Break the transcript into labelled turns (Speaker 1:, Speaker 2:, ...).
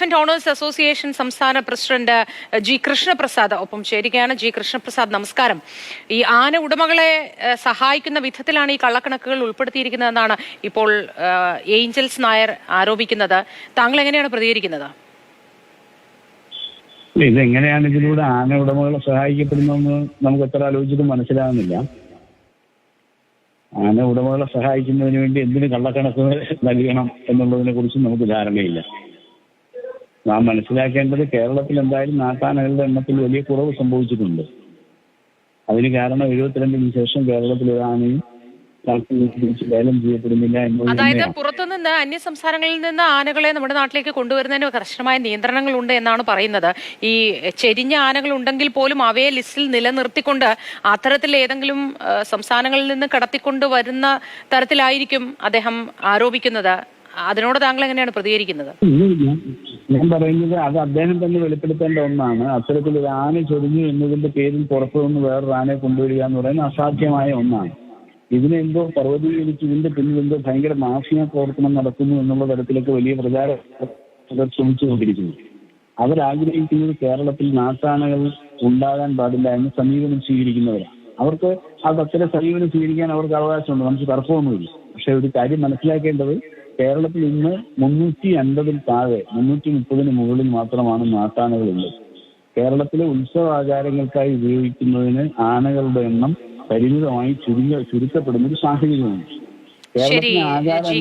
Speaker 1: Elephant owners association സംസ്ഥാന president G Krishnaprasad ഒപ്പം ചേരുകയാണ്. ജി കൃഷ്ണപ്രസാദ് നമസ്കാരം. ഈ ആന ഉടമകളെ സഹായിക്കുന്ന വിധത്തിലാണ് ഈ കള്ളക്കണക്കുകൾ ഉൾപ്പെടുത്തിയിരിക്കുന്നതെന്നാണ് ഇപ്പോൾ ഏഞ്ചൽസ് നായർ ആരോപിക്കുന്നത്. താങ്കൾ എങ്ങനെയാണ് പ്രതികരിക്കുന്നത്?
Speaker 2: ഇതെങ്ങനെയാണ് ഇതിലൂടെ ആന ഉടമകളെ സഹായിക്കപ്പെടുന്നതെന്ന് നമുക്ക് എത്ര ആലോചിച്ചിട്ടും മനസ്സിലാകുന്നില്ല. ആന ഉടമകളെ സഹായിക്കുന്നതിന് വേണ്ടി എന്തിന് കള്ളക്കണക്ക് നൽകണം എന്നുള്ളതിനെ കുറിച്ച് നമുക്ക് ധാരണയില്ല. നാം മനസ്സിലാക്കേണ്ടത് കേരളത്തിൽ എന്തായാലും നാട്ടാനകളുടെ എണ്ണത്തിൽ വലിയ കുറവ് സംഭവിച്ചിട്ടുണ്ട്. അതിന് കാരണം എഴുപത്തിരണ്ടിന് ശേഷം കേരളത്തിൽ ഒരു ചെയ്യപ്പെടുന്നില്ല
Speaker 1: അതായത് പുറത്തുനിന്ന് അന്യ സംസ്ഥാനങ്ങളിൽ നിന്ന് ആനകളെ നമ്മുടെ നാട്ടിലേക്ക് കൊണ്ടുവരുന്നതിന് കർശനമായ നിയന്ത്രണങ്ങൾ ഉണ്ട് എന്നാണ് പറയുന്നത്. ഈ ചെരിഞ്ഞ ആനകൾ ഉണ്ടെങ്കിൽ പോലും അവയെ ലിസ്റ്റിൽ നിലനിർത്തിക്കൊണ്ട് അത്തരത്തിൽ ഏതെങ്കിലും സംസ്ഥാനങ്ങളിൽ നിന്ന് കടത്തിക്കൊണ്ട് വരുന്ന തരത്തിലായിരിക്കും അദ്ദേഹം ആരോപിക്കുന്നത്. അതിനോട് താങ്കൾ എങ്ങനെയാണ് പ്രതികരിക്കുന്നത്?
Speaker 2: ഞാൻ- പറയുന്നത് അത് അദ്ദേഹം തന്നെ വെളിപ്പെടുത്തേണ്ട ഒന്നാണ്. അത്തരത്തിൽ ഒരു ആന ചൊരിഞ്ഞു എന്നതിന്റെ പേരിൽ പുറത്തു നിന്ന് വേറൊരു ആനയെ കൊണ്ടുവരിക എന്ന് പറയുന്നത് അസാധ്യമായ ഒന്നാണ്. ഇതിനെന്തോ പർവതീകരിച്ച് ഇതിന്റെ പിന്നിൽ എന്തോ ഭയങ്കര മാഫിയ പ്രവർത്തനം നടക്കുന്നു എന്നുള്ള തരത്തിലൊക്കെ വലിയ പ്രചാരം ശ്രമിച്ചുകൊണ്ടിരിക്കുന്നു അവരാഗ്രഹിക്കുന്നത് കേരളത്തിൽ നാട്ടാനകൾ ഉണ്ടാകാൻ പാടില്ല എന്ന് സമീപനം സ്വീകരിക്കുന്നവരാണ് അവർക്ക് അത് അത്തരം സമീപനം സ്വീകരിക്കാൻ അവർക്ക് അവകാശമുണ്ട്. നമുക്ക് തർക്കമൊന്നുമില്ല. പക്ഷെ ഒരു കാര്യം മനസ്സിലാക്കേണ്ടത് കേരളത്തിൽ ഇന്ന് മുന്നൂറ്റി അൻപതിൽ താഴെ മുന്നൂറ്റി മുപ്പതിന് മുകളിൽ മാത്രമാണ് നാട്ടാനകളുള്ളത്. കേരളത്തിലെ ഉത്സവ ആചാരങ്ങൾക്കായി ഉപയോഗിക്കുന്നതിന് ആനകളുടെ എണ്ണം പരിമിതമായി ചുരുങ്ങ ചുരുക്കപ്പെടുന്ന ഒരു സാഹചര്യമാണ് കേരളത്തിലെ
Speaker 1: ജി